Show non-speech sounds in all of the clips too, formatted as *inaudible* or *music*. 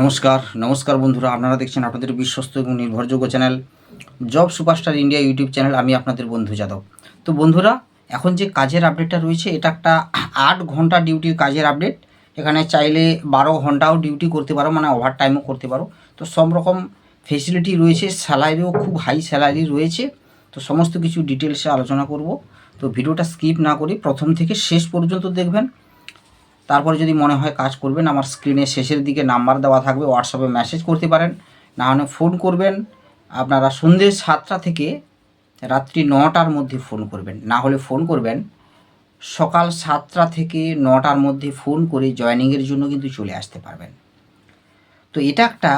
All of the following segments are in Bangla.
নমস্কার নমস্কার বন্ধুরা, আপনারা দেখছেন আপনাদের বিশ্বস্ত এবং নির্ভরযোগ্য channel job superstar India YouTube channel, আমি আপনাদের বন্ধু যাদব। তো বন্ধুরা, এখন যে কাজের আপডেটটা রয়েছে, এটা একটা আট ঘণ্টা ডিউটির কাজের আপডেট এখানে চাইলে বারো ঘন্টাও ডিউটি করতে পারো মানে ওভার টাইমও করতে পারো। তো সব রকম ফেসিলিটি রয়েছে স্যালারিও খুব হাই স্যালারি রয়েছে। তো সমস্ত কিছু ডিটেলসে আলোচনা করব। তো ভিডিওটা স্কিপ না করে প্রথম থেকে শেষ পর্যন্ত দেখবেন। তারপরে যদি মনে হয় কাজ করবেন, আমার স্ক্রিনে শেষের দিকে নাম্বার দেওয়া থাকবে হোয়াটসঅ্যাপে মেসেজ করতে পারেন। না হলে ফোন করবেন। আপনারা সন্ধ্যে সাতটা থেকে রাত্রি নটার মধ্যে ফোন করবেন। না হলে ফোন করবেন। সকাল সাতটা থেকে নটার মধ্যে ফোন করে জয়েনিংয়ের জন্য কিন্তু চলে আসতে পারবেন। তো এটা একটা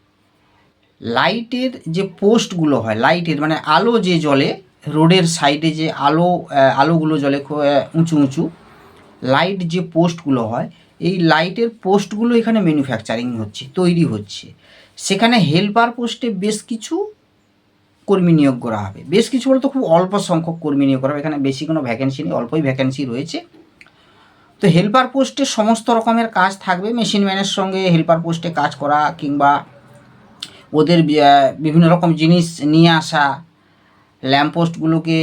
*coughs* লাইটের যে পোস্টগুলো হয় লাইটের মানে আলো যে জ্বলে, রোডের সাইডে যে আলো আলোগুলো জলে উঁচু উঁচু। লাইট যে পোস্টগুলো হয়, এই লাইটের পোস্টগুলো এখানে ম্যানুফ্যাকচারিং হচ্ছে, তৈরি হচ্ছে। সেখানে হেল্পার পোস্টে বেশ কিছু কর্মী নিয়োগ করা হবে। বেশ কিছু বলতে খুব অল্প সংখ্যক কর্মী নিয়োগ করা হবে। এখানে বেশি কোনো ভ্যাকেন্সি নেই, অল্পই ভ্যাকেন্সি রয়েছে। তো হেল্পার পোস্টে সমস্ত রকমের কাজ থাকবে। মেশিন ম্যানের সঙ্গে হেল্পার পোস্টে কাজ করা কিংবা ওদের বিভিন্ন রকম জিনিস নিয়ে আসা ল্যাম্পপোস্টগুলোকে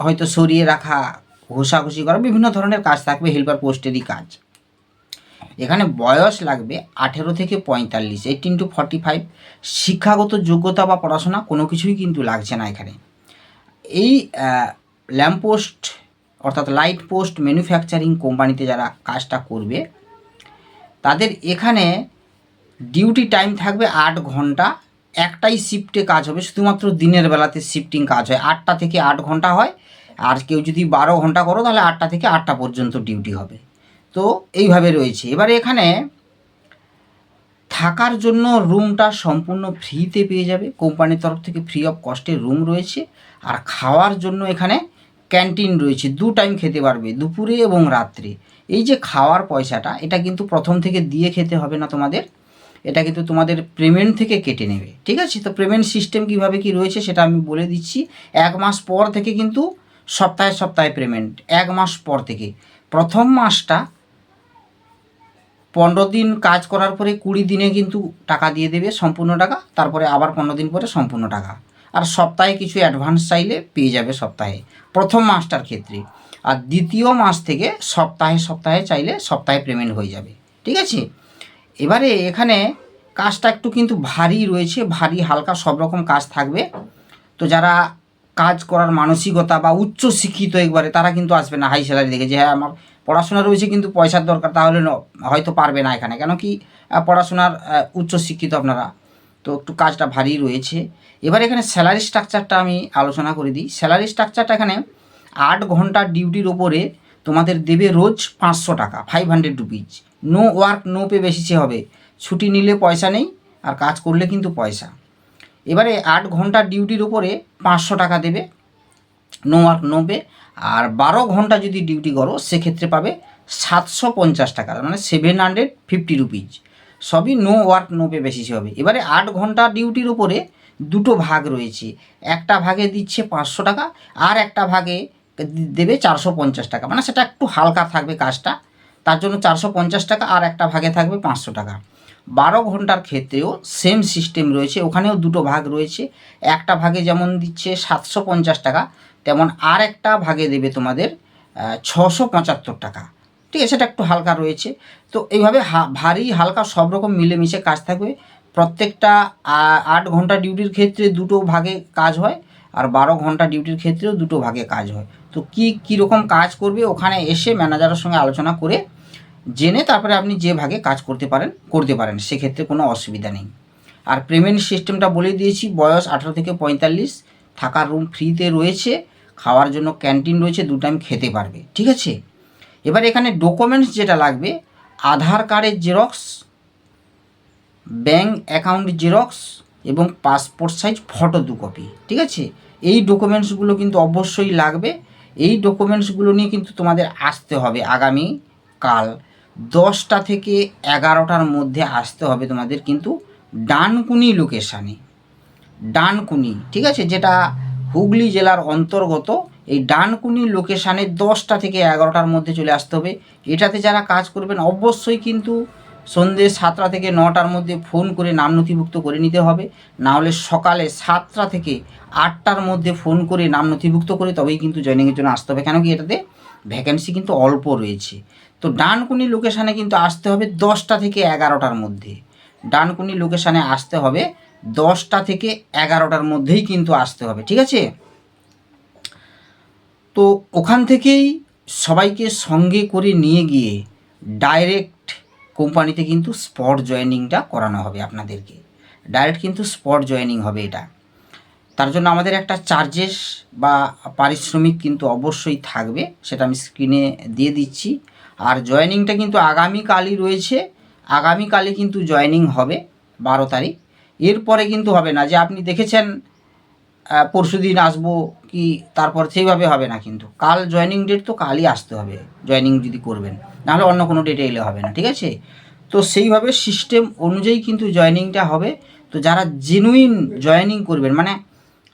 হয়তো সরিয়ে রাখা ঘষাঘষি করা, বিভিন্ন ধরনের কাজ থাকবে হেল্পার পোস্টেরই কাজ। এখানে বয়স লাগবে আঠেরো থেকে পঁয়তাল্লিশ এইটিন টু ফর্টি ফাইভ শিক্ষাগত যোগ্যতা বা পড়াশোনা কোনো কিছুই কিন্তু লাগছে না এখানে। এই ল্যাম্পপোস্ট অর্থাৎ লাইট পোস্ট ম্যানুফ্যাকচারিং কোম্পানিতে যারা কাজটা করবে, তাদের এখানে ডিউটি টাইম থাকবে আট ঘণ্টা। একটাই শিফটে কাজ হবে, শুধুমাত্র দিনের বেলাতে শিফটিং কাজ হয়। আটটা থেকে আট ঘণ্টা হয়। আর কেউ যদি বারো ঘণ্টা করো, তাহলে আটটা থেকে আটটা পর্যন্ত ডিউটি হবে। তো এইভাবে রয়েছে। এবারে এখানে থাকার জন্য রুমটা সম্পূর্ণ ফ্রিতে পেয়ে যাবে। কোম্পানির তরফ থেকে ফ্রি অফ কস্টে রুম রয়েছে। আর খাওয়ার জন্য এখানে ক্যান্টিন রয়েছে। দু টাইম খেতে পারবে, দুপুরে এবং রাত্রে। এই যে খাওয়ার পয়সাটা, এটা কিন্তু প্রথম থেকে দিয়ে খেতে হবে না তোমাদের। এটা কিন্তু তোমাদের পেমেন্ট থেকে কেটে নেবে। ঠিক আছে? তো পেমেন্ট সিস্টেম কীভাবে কি রয়েছে সেটা আমি বলে দিচ্ছি। এক মাস পর থেকে কিন্তু সপ্তাহে সপ্তাহে পেমেন্ট এক মাস পর থেকে। প্রথম মাসটা পনেরো দিন কাজ করার পরে কুড়ি দিনে কিন্তু টাকা দিয়ে দেবে সম্পূর্ণ টাকা, তারপরে আবার পনেরো দিন পরে সম্পূর্ণ টাকা। আর সপ্তাহে কিছু অ্যাডভান্স চাইলে পেয়ে যাবে সপ্তাহে, প্রথম মাসটার ক্ষেত্রে। আর দ্বিতীয় মাস থেকে সপ্তাহে সপ্তাহে চাইলে সপ্তাহে পেমেন্ট হয়ে যাবে, ঠিক আছে? এবারে এখানে কাজটা একটু কিন্তু ভারী রয়েছে, ভারী হালকা সব রকম কাজ থাকবে। তো যারা কাজ করার মানসিকতা বা উচ্চ শিক্ষিত একবারে, তারা কিন্তু আসবে না হাই স্যালারি দেখে যে হ্যাঁ আমার পড়াশোনা রয়েছে কিন্তু পয়সার দরকার, তাহলে হয়তো পারবে না এখানে। কেন কি পড়াশোনার উচ্চ শিক্ষিত আপনারা। তো একটু কাজটা ভারী রয়েছে। এবার এখানে স্যালারি স্ট্রাকচারটা আমি আলোচনা করে দিই। স্যালারি স্ট্রাকচারটা এখানে আট ঘণ্টা ডিউটির ওপরে তোমাদের দেবে রোজ পাঁচশো টাকা five hundred rupees no work no pay বেশিছে হবে। ছুটি নিলে পয়সা নেই, আর কাজ করলে কিন্তু পয়সা। এবারে আট ঘণ্টা ডিউটির উপরে পাঁচশো টাকা দেবে নো ওয়ার্ক নো পে আর বারো ঘণ্টা যদি ডিউটি করো, সেক্ষেত্রে পাবে সাতশো পঞ্চাশ টাকা মানে সেভেন হান্ড্রেড ফিফটি রুপিজ সবই নো ওয়ার্ক নো পে বেশি হবে। এবারে আট ঘণ্টা ডিউটির উপরে দুটো ভাগ রয়েছে। একটা ভাগে দিচ্ছে পাঁচশো টাকা, আর একটা ভাগে দেবে চারশো পঞ্চাশ টাকা। মানে সেটা একটু হালকা থাকবে কাজটা, তার জন্য চারশো পঞ্চাশ টাকা, আর একটা ভাগে থাকবে পাঁচশো টাকা। বারো ঘণ্টার ক্ষেত্রেও সেম সিস্টেম রয়েছে, ওখানেও দুটো ভাগ রয়েছে। একটা ভাগে যেমন দিচ্ছে সাতশো পঞ্চাশ টাকা, তেমন আর একটা ভাগে দেবে তোমাদের ছশো পঁচাত্তর টাকা। ঠিক আছে সেটা একটু হালকা রয়েছে। তো এইভাবে হা- ভারী, হালকা সব রকম মিলেমিশে কাজ থাকবে। প্রত্যেকটা আট ঘণ্টা ডিউটির ক্ষেত্রে দুটো ভাগে কাজ হয়, আর বারো ঘণ্টা ডিউটির ক্ষেত্রেও দুটো ভাগে কাজ হয়। তো কী, কীরকম কাজ করবে ওখানে এসে ম্যানেজারের সঙ্গে আলোচনা করে জেনে তারপরে আপনি যে ভাগে কাজ করতে পারেন করতে পারেন, সেক্ষেত্রে কোনো অসুবিধা নেই। আর পেমেন্ট সিস্টেমটা বলে দিয়েছি, বয়স আঠারো থেকে পঁয়তাল্লিশ, থাকার রুম ফ্রিতে রয়েছে, খাওয়ার জন্য ক্যান্টিন রয়েছে দু টাইম খেতে পারবে, ঠিক আছে? এবার এখানে ডকুমেন্টস যেটা লাগবে, আধার কার্ডের জেরক্স ব্যাঙ্ক অ্যাকাউন্ট জেরক্স এবং পাসপোর্ট সাইজ ফটো দু কপি ঠিক আছে? এই ডকুমেন্টসগুলো কিন্তু অবশ্যই লাগবে। এই ডকুমেন্টসগুলো নিয়ে কিন্তু তোমাদের আসতে হবে আগামী কাল দশটা থেকে এগারোটার মধ্যে আসতে হবে তোমাদের কিন্তু ডানকুনি লোকেশানে। ডানকুনি, ঠিক আছে? যেটা হুগলি জেলার অন্তর্গত, এই ডানকুনি লোকেশানে দশটা থেকে এগারোটার মধ্যে চলে আসতে হবে। এটাতে যারা কাজ করবেন, অবশ্যই কিন্তু সন্ধ্যে সাতটা থেকে নটার মধ্যে ফোন করে নাম নথিভুক্ত করে নিতে হবে। না হলে সকালে সাতটা থেকে আটটার মধ্যে ফোন করে নাম নথিভুক্ত করে তবেই কিন্তু জয়েনিংয়ের জন্য আসতে হবে। কেন কি এটাতে ভ্যাকেন্সি কিন্তু অল্প রয়েছে। তো ডানকুনি লোকেশানে কিন্তু আসতে হবে দশটা থেকে এগারোটার মধ্যে। ডানকুনি লোকেশানে আসতে হবে দশটা থেকে এগারোটার মধ্যেই কিন্তু আসতে হবে, ঠিক আছে? তো ওখান থেকেই সবাইকে সঙ্গে করে নিয়ে গিয়ে ডাইরেক্ট কোম্পানিতে কিন্তু স্পট জয়েনিংটা করানো হবে আপনাদেরকে। ডাইরেক্ট কিন্তু স্পট জয়েনিং হবে এটা। তার জন্য আমাদের একটা চার্জেস বা পারিশ্রমিক কিন্তু অবশ্যই থাকবে, সেটা আমি স্ক্রিনে দিয়ে দিচ্ছি। আর জয়েনিংটা কিন্তু আগামীকালই রয়েছে। আগামীকালই কিন্তু জয়েনিং হবে বারো তারিখ। এরপরে কিন্তু হবে না, যে আপনি দেখেছেন পরশু দিন আসব কি তারপর সেইভাবে হবে না কিন্তু। কাল জয়েনিং ডেট তো কালই আসতে হবে, জয়েনিং যদি করবেন। নাহলে অন্য কোনো ডেটে এলে হবে না, ঠিক আছে? তো সেইভাবে সিস্টেম অনুযায়ী কিন্তু জয়েনিংটা হবে। তো যারা জেনুইন জয়েনিং করবেন মানে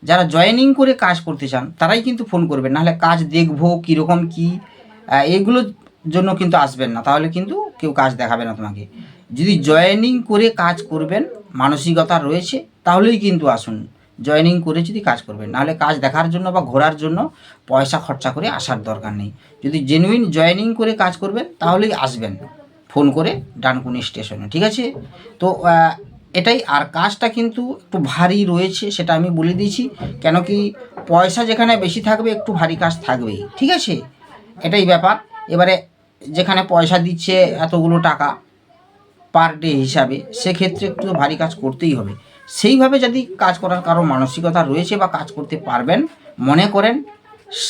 যারা জয়েনিং করে কাজ করতে চান, তারাই কিন্তু ফোন করবেন। নাহলে কাজ দেখব কীরকম কী এগুলোর জন্য কিন্তু আসবেন না। তাহলে কিন্তু কেউ কাজ দেখাবে না তোমাকে। যদি জয়েনিং করে কাজ করবেন, মানসিকতা রয়েছে, তাহলেই কিন্তু আসুন। জয়েনিং করে যদি কাজ করবেন, নাহলে কাজ দেখার জন্য বা ঘোরার জন্য পয়সা খরচা করে আসার দরকার নেই। যদি জেনুইন জয়েনিং করে কাজ করবেন, তাহলেই আসবেন ফোন করে ডানকুনি স্টেশনে, ঠিক আছে? তো এটাই, আর কাজটা কিন্তু একটু ভারী রয়েছে, সেটা আমি বলে দিয়েছি। কেন কি, পয়সা যেখানে বেশি থাকবে, একটু ভারী কাজ থাকবেই, ঠিক আছে? এটাই ব্যাপার। এবারে, যেখানে পয়সা দিচ্ছে এতগুলো টাকা পার ডে হিসাবে, সেক্ষেত্রে একটু ভারী কাজ করতেই হবে। সেইভাবে যদি কাজ করার কারও মানসিকতা রয়েছে বা কাজ করতে পারবেন, মনে করেন,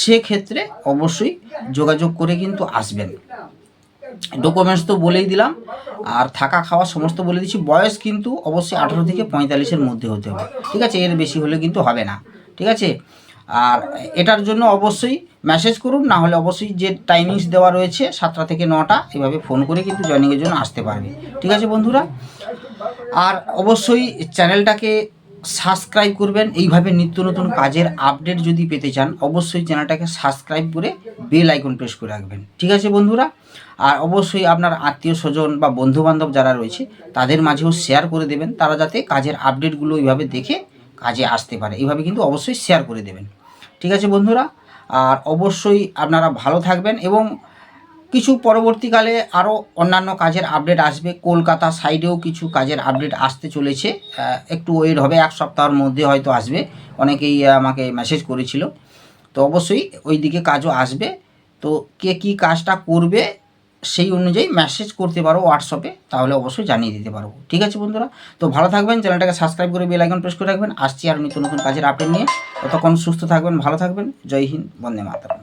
সেক্ষেত্রে অবশ্যই যোগাযোগ করে কিন্তু আসবেন। ডকুমেন্টস তো বলেই দিলাম, আর থাকা খাওয়া সমস্ত বলে দিচ্ছি। বয়স কিন্তু অবশ্যই আঠারো থেকে পঁয়তাল্লিশের মধ্যে হতে হবে। ঠিক আছে? এর বেশি হলে কিন্তু হবে না। ঠিক আছে? আর এটার জন্য অবশ্যই মেসেজ করুন, না হলে অবশ্যই যে টাইমিংস দেওয়া রয়েছে, সাতটা থেকে নটা, এভাবে ফোন করে কিন্তু জয়েনিংয়ের জন্য আসতে পারবে। ঠিক আছে বন্ধুরা? আর অবশ্যই চ্যানেলটাকে সাবস্ক্রাইব করবেন। এইভাবে নিত্য নতুন কাজের আপডেট যদি পেতে চান, অবশ্যই চ্যানেলটাকে সাবস্ক্রাইব করে বেল আইকন প্রেস করে রাখবেন। ঠিক আছে বন্ধুরা? আর অবশ্যই আপনার আত্মীয় স্বজন বা বন্ধু বান্ধব যারা রয়েছে, তাদের মাঝেও শেয়ার করে দেবেন। তারা যাতে কাজের আপডেটগুলো এইভাবে দেখে কাজে আসতে পারে। এইভাবে কিন্তু অবশ্যই শেয়ার করে দেবেন। ঠিক আছে বন্ধুরা? আর অবশ্যই আপনারা ভালো থাকবেন এবং কিছু পরবর্তীকালে আরও অন্যান্য কাজের আপডেট আসবে। কলকাতা সাইডেও কিছু কাজের আপডেট আসতে চলেছে। একটু ওয়েট হবে, এক সপ্তাহের মধ্যে হয়তো আসবে। অনেকেই আমাকে মেসেজ করেছিল। তো অবশ্যই ওই দিকে কাজও আসবে। তো কে কী কাজটা করবে সেই অনুযায়ী মেসেজ করতে পারো হোয়াটসঅ্যাপে তাহলে অবশ্যই জানিয়ে দিতে পারব ঠিক আছে বন্ধুরা? তো ভালো থাকবেন, চ্যানেলটাকে সাবস্ক্রাইব করে বেল আইকন প্রেস করে রাখবেন। আসছি আর নিত্য নতুন কাজের আপডেট নিয়ে। ততক্ষণ সুস্থ থাকবেন, ভালো থাকবেন। জয় হিন্দ, বন্দে মাতরম।